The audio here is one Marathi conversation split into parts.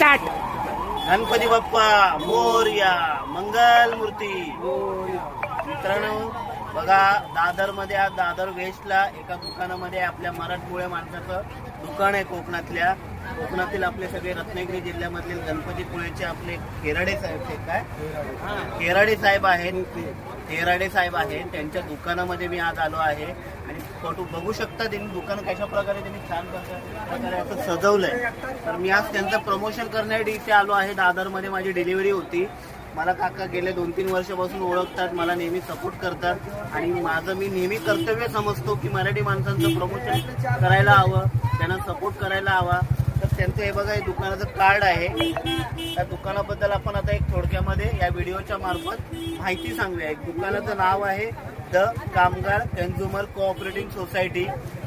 स्टार्ट गणपती बाप्पा मोरया मंगल मूर्ती. मित्रांनो बघा दादरमध्ये आज दादर वेस्टला एका दुकानामध्ये आपल्या मराठमोळ्या माणसाचं दुकान आहे कोकणातल्या. कोकणातील आपले सगळे रत्नागिरी जिल्ह्यामधील गणपतीपुळेचे आपले खेराडे साहेब ते काय? केराडे खेराडे साहेब आहेत. केराडे साहेब आहेत. त्यांच्या दुकानामध्ये मी आज आलो आहे. आणि फोटो बघू शकता त्यांनी दुकान कशा प्रकारे त्यांनी छान प्रकारे असं सजवलंय. तर मी आज त्यांचं प्रमोशन करण्यासाठी इथे आलो आहे दादरमध्ये माझी डिलिव्हरी होती. मला काका गेल्या दोन तीन वर्षापासून ओळखतात मला नेहमी सपोर्ट करतात. आणि माझं मी नेहमी कर्तव्य समजतो की मराठी माणसांचं प्रमोशन करायला हवं त्यांना सपोर्ट करायला हवा. तर त्यांचं हे बघा हे दुकानाचं कार्ड आहे. त्या दुकानाबद्दल आपण आता एक थोडक्यामध्ये या व्हिडिओच्या मार्फत माहिती सांगूया. एक दुकानाचं नाव आहे द कामगार कन्झ्युमर कोऑपरेटिव्ह सोसायटी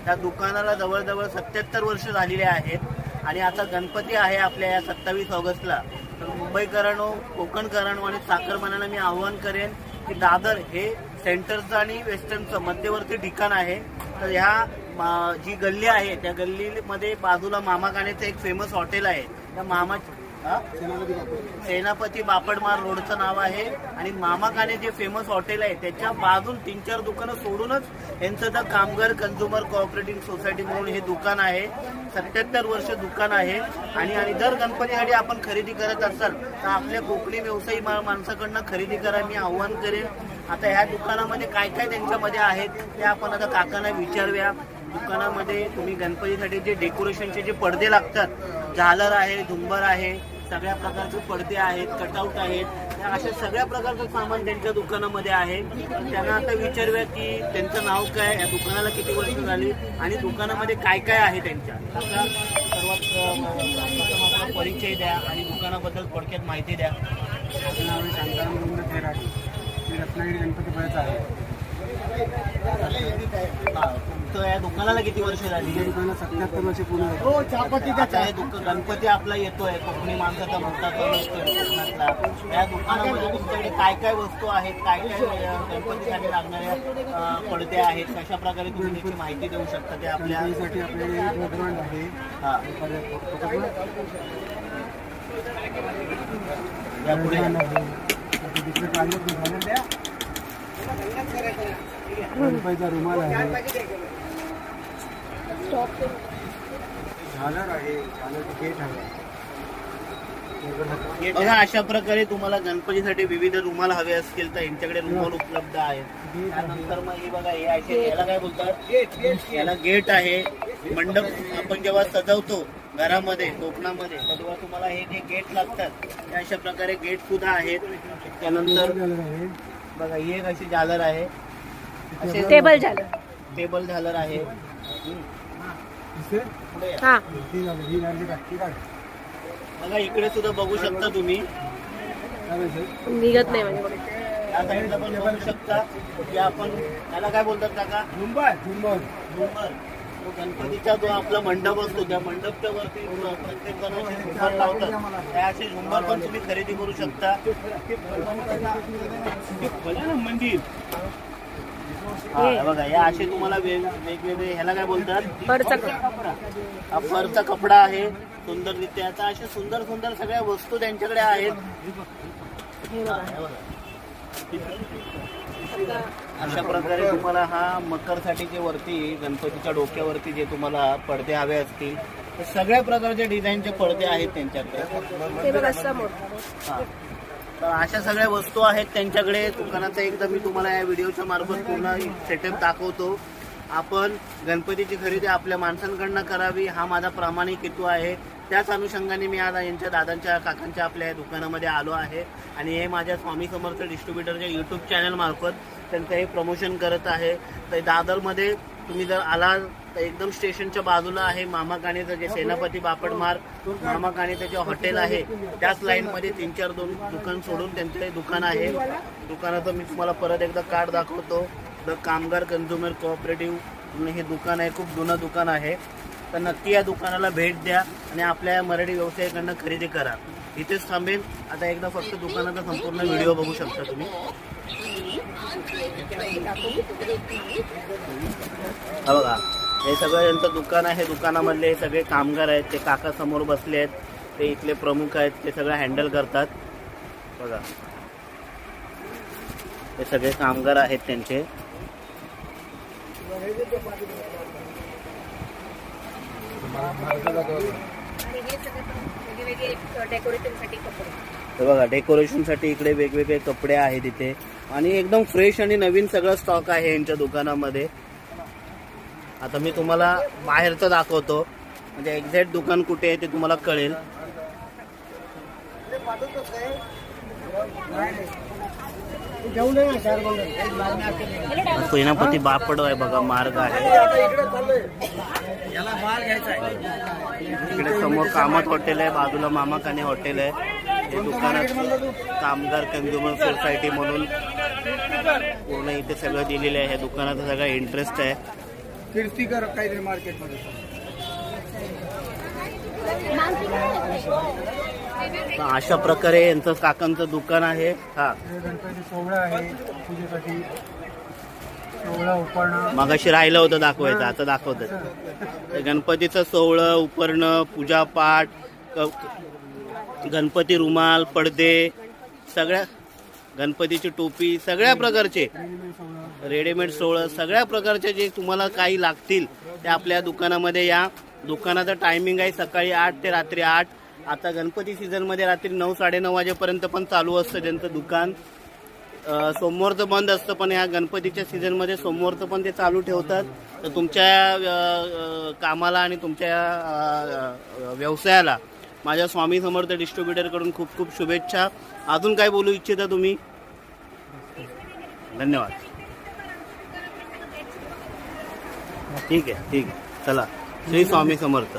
या दुकानाला जवळजवळ सत्याहत्तर वर्ष झालेले आहेत. आणि आता गणपती आहे आपल्या या सत्तावीस ऑगस्टला. तर मुंबईकरांनो कोकणकरांनो आणि साखरमानांना मी आव्हान करेन की दादर हे सेंटरचं आणि वेस्टर्नचं मध्यवर्ती ठिकाण आहे. तर ह्या मा- जी गल्ली आहे त्या गल्लीमध्ये बाजूला मामा एक फेमस हॉटेल आहे. त्या मामा सेनापती बापडमार रोडचं नाव आहे. आणि मामाखाने जे फेमस हॉटेल आहे त्याच्या बाजून तीन चार दुकानं सोडूनच यांचं द कामगार कन्झ्युमर कोऑपरेटिव्ह सोसायटी म्हणून हे दुकान आहे. सत्याहत्तर वर्ष दुकान आहे. आणि आणि जर गणपतीसाठी आपण खरेदी करत असाल तर आपल्या कोकणी व्यवसायी मा- माणसाकडनं खरेदी करा मी आव्हान करेन. आता ह्या दुकानामध्ये काय काय त्यांच्यामध्ये आहेत ते आपण आता काकांना विचारूया. दुकानामध्ये तुम्ही गणपतीसाठी जे डेकोरेशनचे जे पडदे लागतात झालर आहे झुंबर आहे सगळ्या प्रकारचे पडदे आहेत कटआउट आहेत. अशा सगळ्या प्रकारचं सामान त्यांच्या दुकानामध्ये आहे. त्यांना आता विचारूया की त्यांचं नाव काय या दुकानाला किती वर्ष झाली आणि दुकानामध्ये काय काय आहे त्यांच्या? सर्वात प्रथम परिचय द्या आणि दुकानाबद्दल थोडक्यात माहिती द्या. माझं नाव शांताराम मी रत्नागिरी गणपतीपुळ्याचा आहे. या दुकानाला किती वर्ष झाली? सत्याहत्तर वर्ष पूर्ण हे दुक- गणपती आपला येतोय कोकणी माणसाचा मोठा असतोय कोकणातला या दुकानामध्ये तुमच्याकडे काय काय वस्तू आहेत काय काय गणपतीसाठी लागणाऱ्या पडदे आहेत कशा प्रकारे तुम्ही त्याची माहिती देऊ शकता ते आपल्या गणपतीसाठी आपल्याकडे आहे. हा. यापुढे आहे गणपतीचा रुमाल आहे. झालर आहे. झालर गेट आहे. बघा अशा प्रकारे तुम्हाला गणपतीसाठी विविध रुमाल हवे असतील तर यांच्याकडे रुमाल उपलब्ध आहेत. त्यानंतर मग हे बघा हे असे याला काय बोलतात? याला गेट आहे. मंडप आपण जेव्हा सजवतो घरामध्ये कोकणामध्ये तर तेव्हा तुम्हाला हे जे गेट लागतात ते अशा प्रकारे गेट सुद्धा आहेत. त्यानंतर आहे. बघा ही एक अशी झालर आहे. असे टेबल झालं. टेबल झालर आहे. हा. बघा इकडे सुद्धा बघू शकता तुम्ही? निघत नाही म्हणजे. या साईडला पण बघू शकता. की आपण त्याला काय बोलतात काका? झुंबर झुंबर झुंबर तो गणपतीचा जो आपला मंडप असतो त्या मंडपच्या वरती प्रत्येक जण असे झुंबर लावतात. त्या असे झुंबर पण तुम्ही खरेदी करू शकता. मंदिर. हा, हे. बघा या असे तुम्हाला वेग- वेगवेगळे ह्याला काय बोलतात? फरचा हा फरचा कपडा आहे सुंदररित्या. आता अशा सुंदर सुंदर सगळ्या वस्तू त्यांच्याकडे आहेत. हा, बघा. अशा प्रकारे तुम्हाला हा मकरसाठी जे वरती गणपतीच्या डोक्यावरती जे तुम्हाला पडदे हवे असतील तर सगळ्या प्रकारचे डिझाईनचे पडदे आहेत त्यांच्याकडे. बघ हा. तर अशा सगळ्या वस्तू आहेत त्यांच्याकडे. दुकानाचा एकदा मी तुम्हाला या व्हिडिओच्या मार्फत पूर्ण सेटअप दाखवतो. आपण गणपतीची खरेदी आपल्या माणसांकडनं करावी हा माझा प्रामाणिक हेतू आहे. त्याच अनुषंगाने मी आज यांच्या दादांच्या काकांच्या आपल्या या दुकानामध्ये आलो आहे. आणि हे माझ्या स्वामी समर्थ डिस्ट्रीब्युटरच्या यूट्यूब चॅनलमार्फत त्यांचं हे प्रमोशन करत आहे. तर दादरमध्ये तुम्ही जर आला तर एकदम स्टेशनच्या बाजूला आहे मामा काणेचं जे सेनापती बापट मार्ग मामा काणेचं जे हॉटेल आहे त्याच लाईनमध्ये तीन चार दोन दुकान सोडून त्यांचं दुकान आहे. दुकानाचं मी तुम्हाला परत एकदा कार्ड दाखवतो. द कामगार कन्झ्युमर कोऑपरेटिव्ह हे दुकान आहे खूप जुनं दुकान आहे. तर नक्की या दुकानाला भेट द्या आणि आपल्या या मराठी व्यवसायाकडनं खरेदी करा. इथेच थांबेल आता एकदा फक्त दुकानाचा संपूर्ण व्हिडिओ बघू शकता तुम्ही. हा बघा हे सगळं यांचं दुकान आहे. दुकानामधले हे सगळे कामगार आहेत ते काका समोर बसले आहेत ते इथले प्रमुख आहेत ते सगळं हँडल करतात. बघा. हे सगळे कामगार आहेत त्यांचे. डेकोरेशनसाठी कपडे. तर बघा डेकोरेशनसाठी इकडे वेगवेगळे कपडे आहेत इथे. आणि एकदम फ्रेश आणि नवीन सगळं स्टॉक आहे यांच्या दुकानामध्ये. आता मी तुम्हाला बाहेरचं दाखवतो. म्हणजे एक्झॅक्ट दुकान कुठे आहे ते तुम्हाला कळेल. सेनापती बापड आहे बघा मार्ग आहे. इकडे समोर कामत हॉटेल आहे बाजूला मामाकाने हॉटेल आहे. हे दुकानात कामगार कंझ्युमर सोसायटी म्हणून पूर्ण इथे सगळं दिलेलं आहे. ह्या दुकानाचा सगळा इंटरेस्ट आहे. कीर्तिकर काहीतरी मार्केटमध्ये. अशा प्रकारे यांचं काकांचं दुकान आहे. हा. गणपती सोहळा आहे. पूजेसाठी सोहळा उपरणं मगाशी राहिलं होतं दाखवायचं आता दाखवतं ते गणपतीचं सोहळं उपरणं पूजापाठ गणपती रुमाल पडदे सगळ्या गणपतीची टोपी सगळ्या प्रकारचे. रेडीमेड सोळं सगळ्या प्रकारचे जे तुम्हाला काही लागतील ते आपल्या दुकानामध्ये या. दुकानाचं टायमिंग आहे सकाळी आठ ते रात्री आठ. आता गणपती सीझनमध्ये रात्री नऊ साडेनऊ वाजेपर्यंत पण चालू असतं त्यांचं दुकान. अ, सोमवारचं बंद असतं पण या गणपतीच्या सीझनमध्ये सोमवारचं पण ते चालू ठेवतात. तर तुमच्या कामाला आणि तुमच्या व्यवसायाला माझ्या स्वामी समर्थ डिस्ट्रीब्युटरकडून खूप खूप शुभेच्छा. अजून काय बोलू इच्छिता तुम्ही? धन्यवाद. ठीक आहे ठीक आहे. चला. श्री स्वामी समर्थ.